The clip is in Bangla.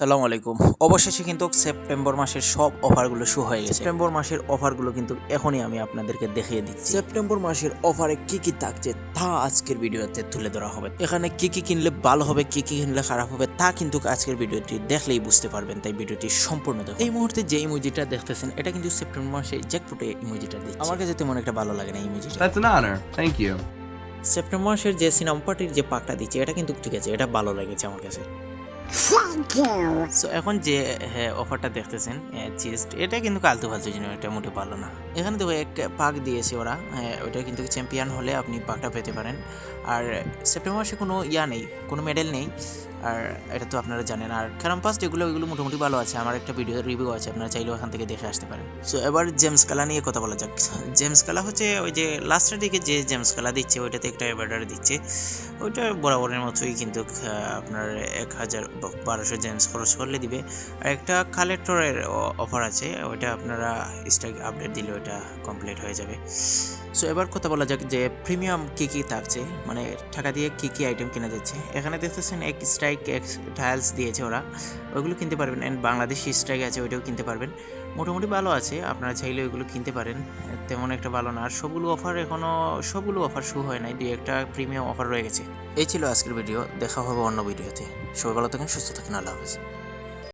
সালাম আলাইকুম। অবশেষে কিন্তু সেপ্টেম্বর মাসের সব অফারগুলো শুরু হয়ে গেছে। সেপ্টেম্বর মাসের অফারগুলো কিন্তু এখনই আমি আপনাদেরকে দেখিয়ে দিচ্ছি। সেপ্টেম্বর মাসের অফারে কি কি থাকছে তা আজকের ভিডিওতে তুলে ধরা হবে। এখানে কি কি কিনলে ভালো হবে কি কি কিনলে খারাপ হবে তা কিন্তু আজকের ভিডিওটি দেখলেই বুঝতে পারবেন। তাই ভিডিওটি সম্পূর্ণ দেখুন। এই মুহূর্তে যে ইমোজিটা দেখতেছেন এটা কিন্তু সেপ্টেম্বর মাসে জ্যাকফুটে ইমোজিটা দিচ্ছে। আমার কাছে তেমন একটা ভালো লাগে না ইমোজিটা। That's an honor. Thank you September মাসের যে সিনেমা পার্টির যে পাকটা দিচ্ছে এটা কিন্তু ঠিক আছে এটা ভালো লেগেছে আমার কাছে. এখন যে হ্যাঁ অফারটা দেখতেছেন চিস্ট এটা কিন্তু কালতু ফালতু জিনিস এটা মোটে ভালো না। এখানে দেখো এক পাক দিয়েছে ওরা হ্যাঁ, ওটা কিন্তু চ্যাম্পিয়ন হলে আপনি পাকটা পেতে পারেন। আর সেপ্টেম্বর মাসে কোনো ইয়া নেই কোনো মেডেল নেই। আর এটা তো আপনারা জানেন। আর ক্যারাম পাস যেগুলো, ওইগুলো মোটামুটি ভালো আছে। আমার একটা ভিডিও রিভিউ আছে, আপনারা চাইলেও এখান থেকে দেখে আসতে পারেন। সো এবার জেমস কালা নিয়ে কথা বলা যাক। জেমস কালা হচ্ছে ওই যে লাস্টের দিকে যে জেমস কালা দিচ্ছে, ওইটাতে একটা এভার্ডার দিচ্ছে। ওইটা বরাবরের মতোই কিন্তু আপনার এক হাজার বারোশো জেমস খরচ করলে দিবে। আর একটা কালেক্টরের অফার আছে, ওইটা আপনারা স্ট্রাইক আপডেট দিলে ওইটা কমপ্লিট হয়ে যাবে। সো এবার কথা বলা যাক যে প্রিমিয়াম কী কী থাকছে মানে টাকা দিয়ে কী কী আইটেম কেনা যাচ্ছে। এখানে দেখতেছেন এক স্ট্রাইক এক টাইলস দিয়েছে ওরা। ওইগুলো কিনতে পারবেন। অ্যান্ড বাংলাদেশি স্ট্রাইক আছে, ওইটাও কিনতে পারবেন। মোটামুটি ভালো আছে, আপনারা চাইলে ওইগুলো কিনতে পারেন। তেমন একটা ভালো না। আর সবগুলো অফার এখনও সবগুলো অফার শুরু হয় নাই। দুই একটা প্রিমিয়াম অফার রয়ে গেছে। এই ছিল আজকের ভিডিও দেখা হবে অন্য ভিডিওতে সবাই ভালো থাকেন, সুস্থ থাকেন। আল্লাহ হাফিজ।